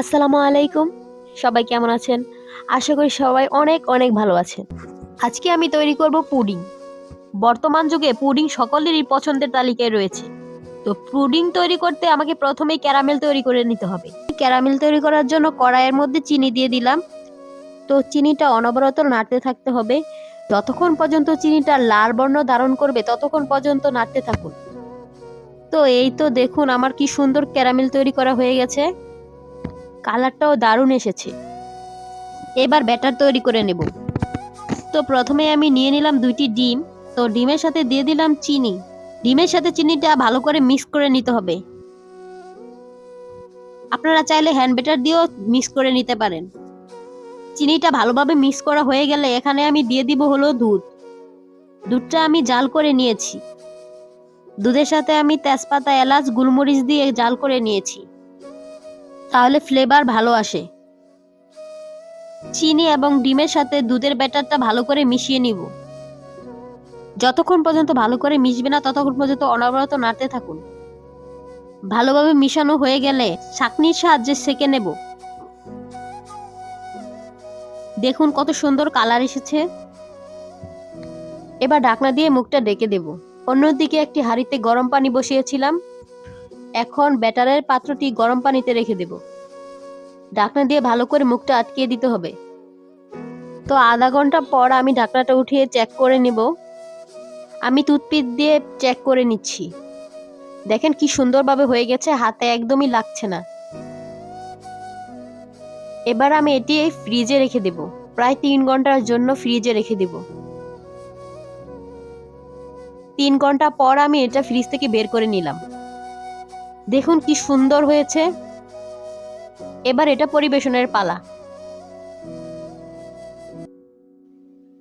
আসসালামু আলাইকুম। সবাই কেমন আছেন? আশা করি সবাই অনেক অনেক ভালো আছেন। আজকে আমি তৈরি করব পুডিং। বর্তমান যুগে পুডিং সকলেরই পছন্দের তালিকায় রয়েছে। তো পুডিং তৈরি করতে আমাকে প্রথমেই ক্যারামেল তৈরি করে নিতে হবে। ক্যারামেল তৈরি করার জন্য কড়াইয়ের মধ্যে চিনি দিয়ে দিলাম। তো চিনিটা অনবরত নাড়তে থাকতে হবে। যতক্ষণ পর্যন্ত চিনিটা লাল বর্ণ ধারণ করবে, ততক্ষণ পর্যন্ত নাড়তে থাকুন। তো এই তো দেখুন আমার কি সুন্দর ক্যারামেল তৈরি করা হয়ে গেছে। কালারটাও দারুণ এসেছে। এবার ব্যাটার তৈরি করে নেব। তো প্রথমে আমি নিয়ে নিলাম দুইটি ডিম। তো ডিমের সাথে দিয়ে দিলাম চিনি। ডিমের সাথে চিনিটা ভালো করে মিক্স করে নিতে হবে। আপনারা চাইলে হ্যান্ড ব্যাটার দিয়েও মিক্স করে নিতে পারেন। চিনিটা ভালোভাবে মিক্স করা হয়ে গেলে এখানে আমি দিয়ে দিব হলো দুধ। দুধটা আমি জাল করে নিয়েছি। দুধের সাথে আমি তেজপাতা, এলাচ, গুলমরিচ দিয়ে জাল করে নিয়েছি। তাহলে ফ্লেভার ভালো আসে। চিনি এবং ডিমের সাথে দুধের ব্যাটারটা ভালো করে মিশিয়ে নিব। যতক্ষণ পর্যন্ত ভালো করে মিশবে না, ততক্ষণ পর্যন্ত অনবরত নাড়তে থাকুন। ভালোভাবে মিশানো হয়ে গেলে ছাঁকনির সাহায্যে সেকে নেব। দেখুন কত সুন্দর কালার এসেছে। এবার ঢাকনা দিয়ে মুখটা ডেকে দেব। অন্যদিকে একটি হাঁড়িতে গরম পানি বসিয়েছিলাম। এখন ব্যাটারের পাত্রটি গরম পানিতে রেখে দেব। ঢাকনা দিয়ে ভালো করে মুখটা আটকিয়ে দিতে হবে। তো আধা ঘণ্টা পর আমি ঢাকনাটা উঠিয়ে চেক করে নেব। আমি টুথপিক দিয়ে চেক করে নিচ্ছি। দেখেন কি সুন্দরভাবে হয়ে গেছে, হাতে একদমই লাগছে না। এবার আমি এটি এই ফ্রিজে রেখে দেব। প্রায় তিন ঘণ্টার জন্য ফ্রিজে রেখে দেব। তিন ঘণ্টা পর আমি এটা ফ্রিজ থেকে বের করে নিলাম। দেখুন কি সুন্দর হয়েছে। এবার এটা পরিবেশনের পালা।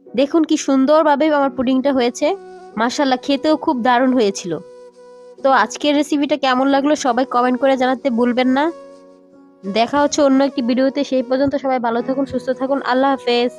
দেখুন কি সুন্দরভাবে আমার পুডিংটা হয়েছে। মাসাল্লাহ খেতেও খুব দারুণ হয়েছিল। তো আজকের রেসিপিটা কেমন লাগল সবাই কমেন্ট করে জানাতে ভুলবেন না। দেখা হচ্ছে অন্য একটি ভিডিওতে সেই পর্যন্ত সবাই ভালো থাকুন, সুস্থ থাকুন। আল্লাহ হাফেজ।